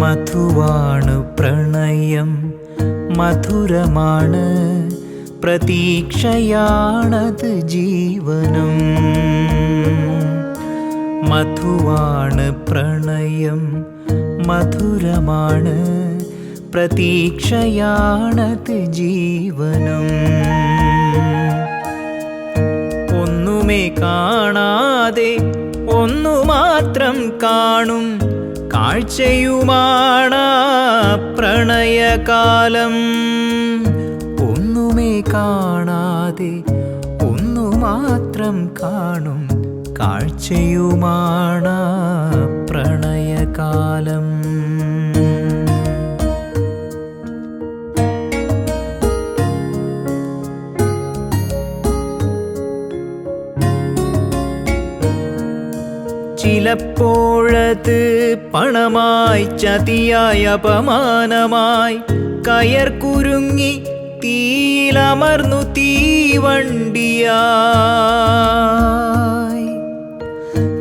മധുവാണ് പ്രണയം മധുരമാണ് പ്രതീക്ഷയാണത് ജീവനം. മധുവാണ് പ്രണയം മധുരമാണ് പ്രതീക്ഷയാണത് ജീവനം. ഒന്നുമേ കാണാതെ ഒന്നു മാത്രം കാണും കാഴ്ചയുമാണ് പ്രണയകാലം. ഒന്നുമേ കാണാതെ ഒന്നു മാത്രം കാണും കാഴ്ചയുമാണ് പ്രണയകാലം. ചിലപ്പോഴത് പണമായി ചതിയായി അപമാനമായി. കയർ കുരുങ്ങി തീയിലമർന്നു തീവണ്ടിയായി.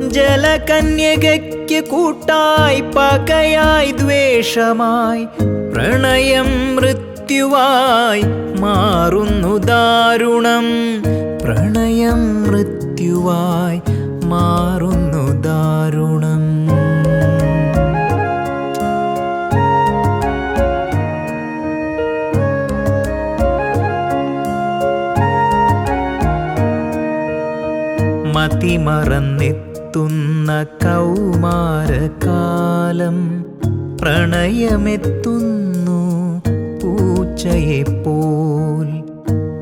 ജലകന്യകയ്ക്ക് കൂട്ടായി പകയായി ദ്വേഷമായി. പ്രണയം മൃത്യുവായി മാറുന്നു ദാരുണം. പ്രണയം മൃത്യുവായി മാറുന്നു ദാരുണം മതിമറന്നെത്തുന്ന കൗമാരകാലം പ്രണയമെത്തുന്നു പൂച്ചയെപ്പോൽ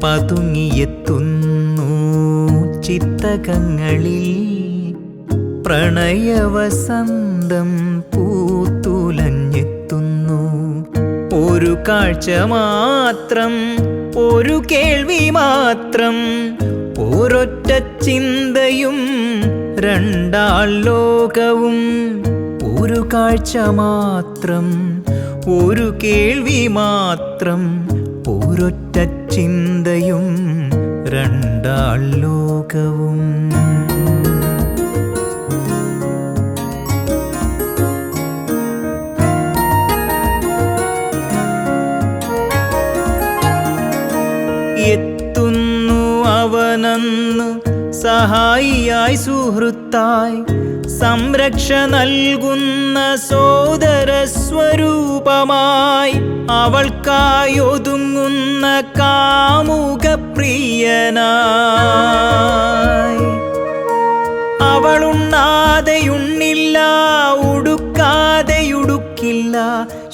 പതുങ്ങിയെത്തുന്നു ചിത്തകങ്ങളിൽ പ്രണയവസന്തം പൂത്തുലഞ്ഞെത്തുന്നു. ഒരു കാഴ്ച മാത്രം ഒരു കേൾവി മാത്രം ഒരൊറ്റ ചിന്തയും രണ്ടാൾ ലോകവും. ഒരു കാഴ്ച മാത്രം ഒരു കേൾവി മാത്രം ഒരൊറ്റ ചിന്തയും രണ്ടാൾ ലോകവും. അവനന്ന് സഹായിയായി സുഹൃത്തായി സംരക്ഷ നൽകുന്ന സോദര സ്വരൂപമായി അവൾക്കായി ഒതുങ്ങുന്ന കാമുക അവളുണ്ണാതെയുണ്ണില്ല ഉടുക്കാതെയുടുക്കില്ല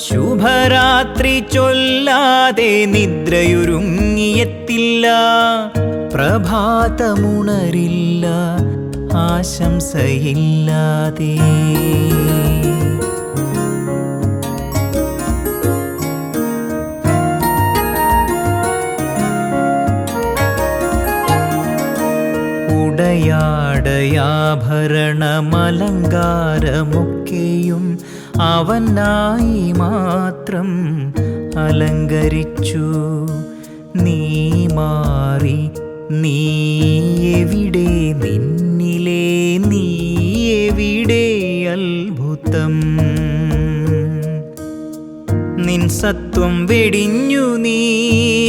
ശുഭരാത്രി ചൊല്ലാതെ നിദ്രയൊരുങ്ങിയെത്തില്ല. പ്രഭാതമുണരില്ല ആശംസയില്ലാതെ. ഉടയാടയാഭരണമലങ്കാരമൊക്കെയും അവനായി മാത്രം അലങ്കരിച്ചു. നീ മാറി നീ എവിടെ? നിന്നിലെ നീ എവിടെ? അത്ഭുതം. നിൻ സത്വം വെടിഞ്ഞു നീ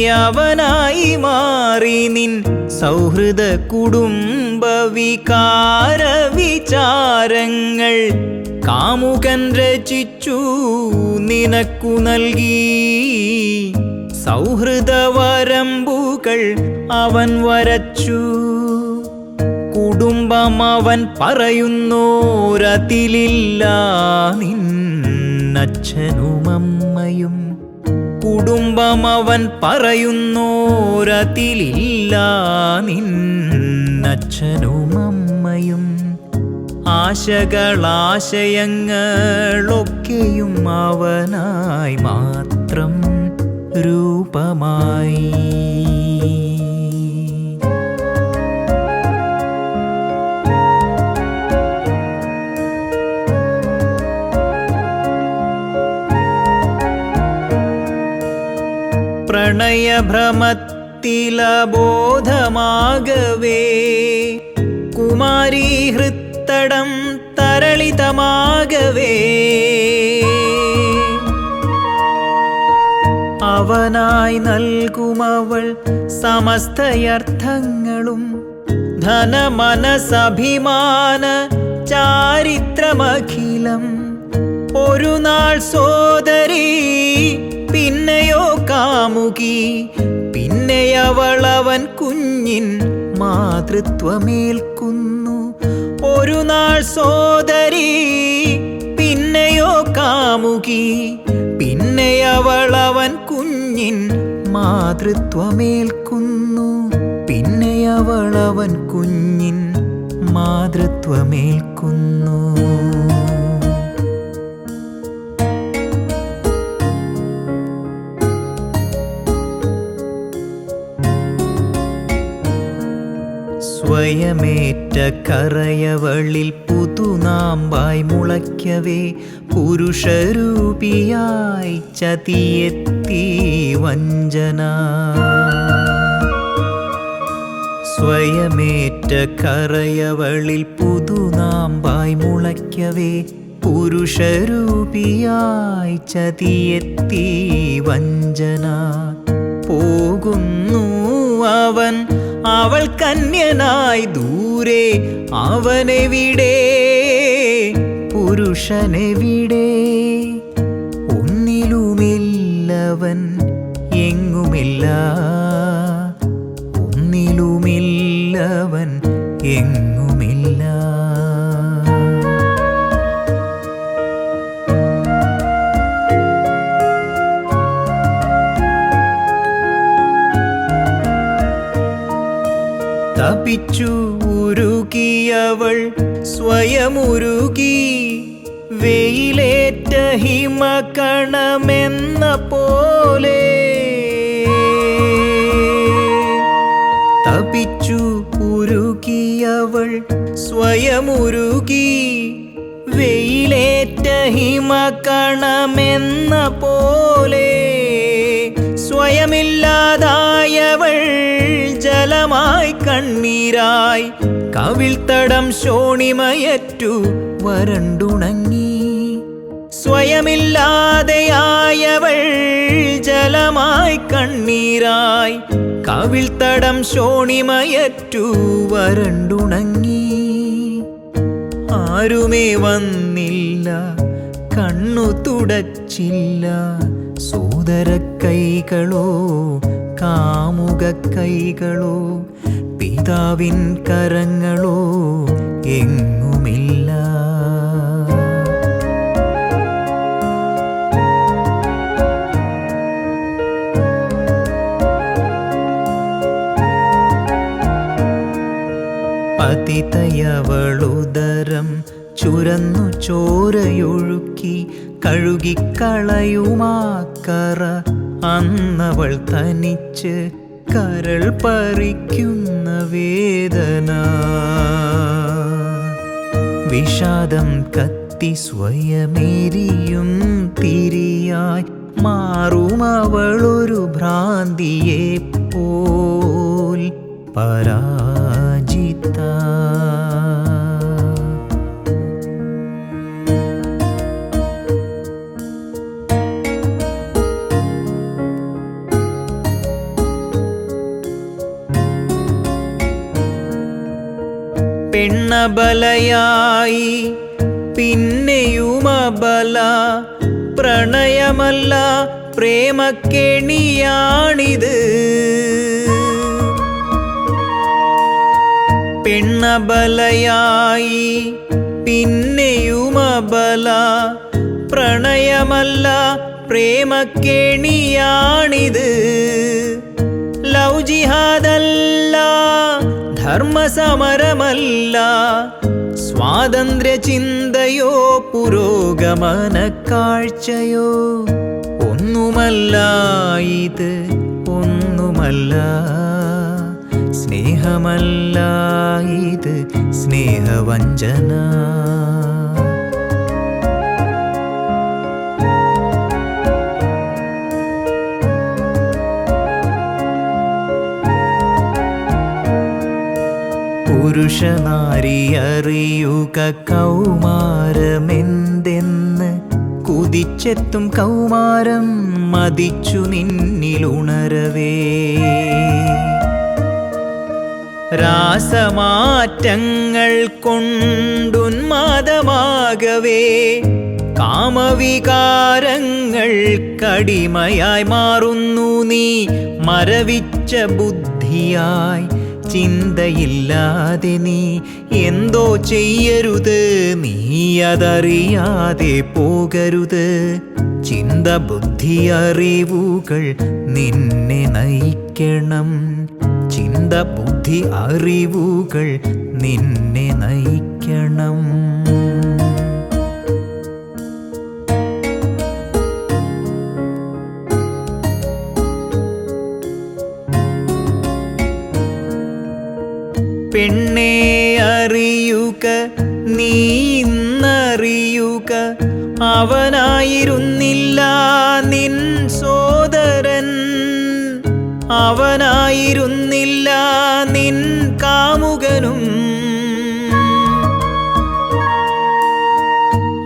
അവനായി മാറി നിൻ സൗഹൃദ കുടുംബ വികാര വിചാരങ്ങൾ. കാമുകൻ രചിച്ചു നിനക്കു നൽകി. സൗഹൃദ വരമ്പുകൾ അവൻ വരച്ചു. കുടുംബം അവൻ പറയുന്നോരതിലില്ല. നിന്നച്ഛനും അമ്മയും. കുടുംബം അവൻ പറയുന്നോരതിലില്ല. നിന്നച്ഛനും അമ്മയും. ആശകളാശയങ്ങളൊക്കെയും അവനായി മാത്രം രൂപമായി. പ്രണയഭ്രമത്തിലബോധമാകവേ കുമാരീ ഹൃത്തടം തരളിതമാകവേ. അവനായി നൽകുമവൾ സമസ്തയർത്ഥങ്ങളും ധനമനസഭിമാന ചാരിത്രമഖിലം. ഒരു നാൾ സോദരി പിന്നെയോ കാമുകി പിന്നെ അവളവൻ കുഞ്ഞിൻ മാതൃത്വമേൽക്കുന്നു. ഒരു നാൾ സോദരി പിന്നെയോ കാമുകി പിന്നെ അവളവൻ കുഞ്ഞിൻ മാതൃത്വമേൽക്കുന്നു. പിന്നെ അവളവൻ കുഞ്ഞിൻ മാതൃത്വമേൽക്കുന്നു. സ്വയമേറ്റ കറയവളിൽ പുതുനാമ്പായി മുളയ്ക്കവേ പുരുഷരൂപിയായി ചതിയെത്തി വഞ്ചന. സ്വയമേറ്റ കറയവളിൽ പുതുനാമ്പായി മുളയ്ക്കവേ പുരുഷരൂപിയായി ചതിയെത്തി വഞ്ചന. പോകുന്നു അവൻ അവൾ കന്യനായി ദൂരെ അവനെവിടെ പുരുഷനെവിടെ ഒന്നിലുമില്ലവൻ എങ്ങുമില്ല ഒന്നിലുമില്ലവൻ എങ്ങുമില്ല സ്വയമുരുകി വെയിലേറ്റ ഹിമകണമെന്ന പോലെ തപിച്ചു ഉരുകിയവൾ സ്വയമുരുകി വെയിലേറ്റ ഹിമകണമെന്ന പോലെ സ്വയമില്ലാതായവൾ ജലമായി കണ്ണീരായി കവിൾത്തടം ശോണിമയറ്റു വരണ്ടുണങ്ങി. സ്വയമില്ലാതെയായവൾ ജലമായി കണ്ണീരായി കവിൾത്തടം ശോണിമയറ്റു വരണ്ടുണങ്ങി. ആരുമേ വന്നില്ല കണ്ണു തുടച്ചില്ല സോദര കൈകളോ കാമുക കൈകളോ പിതാവിൻ കരങ്ങളോ എങ്ങുമില്ല. പതിതയവളുദരം ചുരന്നു ചോരയൊഴുക്കി കഴുകിക്കളയുമാക്കറ അന്നവൾ തനിച്ച് കരൾ പറിക്കുന്ന വേദന. വിഷാദം കത്തി സ്വയമേരിയും തിരിയായി മാറും അവളൊരു ഭ്രാന്തിയെ പോൽ പരാജിത പെണ്ണബലയായി പിന്നെയുമബല പ്രണയമല്ല പ്രേമക്കെണിയാണിത്. പെണ്ണബലയായി പിന്നെയും പിന്നെയുമബല പ്രണയമല്ല പ്രേമക്കെണിയാണിത്. ലൗ ജിഹാദല്ല ധർമ്മസമരമല്ല. സ്വാതന്ത്ര്യ ചിന്തയോ പുരോഗമന കാഴ്ചയോ ഒന്നുമല്ല ഇത് ഒന്നുമല്ല. സ്നേഹമല്ല ഇത് സ്നേഹവഞ്ചന. പുരുഷനാരി അറിയുക കൗമാരമെന്തെന്ന്? കുതിച്ചെത്തും കൗമാരം മതിച്ചു നിന്നിലുണരവേ. രാസമാറ്റങ്ങൾ കൊണ്ടുന്മാദമാകവേ കാമവികാരങ്ങൾ കടിമയായി മാറുന്നു നീ. മരവിച്ച ബുദ്ധിയായി ചിന്തയില്ലാതെ നീ എന്തോ ചെയ്യരുത്. നീ അതറിയാതെ പോകരുത്. ചിന്ത ബുദ്ധി അറിവുകൾ നിന്നെ നയിക്കണം. ചിന്ത ബുദ്ധി അറിവുകൾ നിന്നെ നയിക്കണം. പെണ്ണെ അറിയുക നീ ഇന്നറിയുക. അവനായിരുന്നില്ല നിൻ സോദരൻ. അവനായിരുന്നില്ല നിൻ കാമുകനും.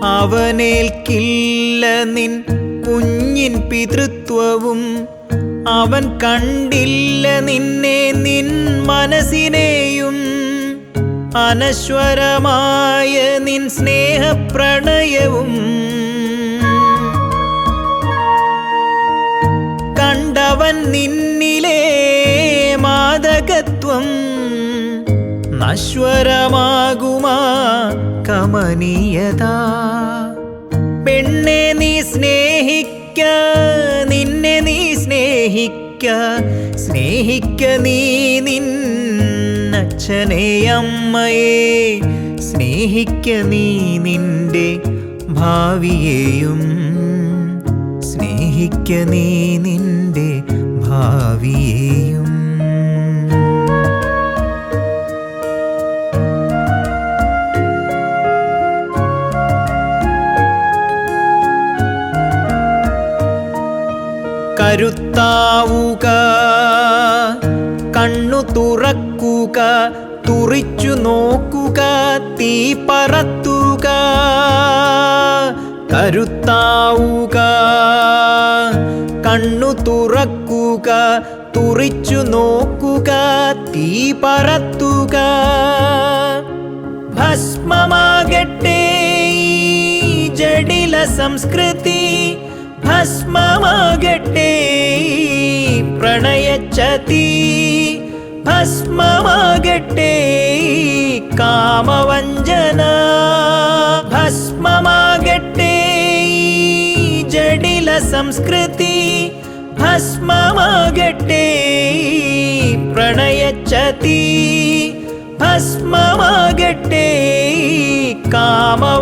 അവനേൽക്കില്ല നിൻ കുഞ്ഞിൻ പിതൃത്വവും. അവൻ കണ്ടില്ല നിന്നെ നിൻ മനസ്സിനെയും. അനശ്വരമായ നിൻ സ്നേഹപ്രണയവും. കണ്ടവൻ നിന്നിലെ മാതകത്വം നശ്വരമാകുമാ കമനീയത. പെണ്ണെ നീ സ്നേഹിക്ക നിന്നെ നീ സ്നേഹിക്ക സ്നേഹിക്ക നീ നിന്നച്ഛനെ അമ്മയെ. സ്നേഹിക്ക നീ നിന്റെ ഭാവിയെയും സ്നേഹിക്ക നീ നിന്റെ ഭാവിയെയും. കരുത്താവുക. കണ്ണു തുറക്കുക തുറിച്ചു നോക്കുക തീ പറത്തുക. കരുത്താവുക. കണ്ണു തുറക്കുക തുറിച്ചു നോക്കുക തീ പറത്തുക. ഭസ്മമാകട്ടെ ജടില സംസ്കൃതി. ഭസ്മമാകട്ടെ പ്രണയച്ചതി. ഭസ്മമാകട്ടെ കാമവഞ്ചന. ഭസ്മമാകട്ടെ ജടില സംസ്കൃതി. ഭസ്മമാകട്ടെ പ്രണയച്ചതി. ഭസ്മമാകട്ടെ ഈ കാമ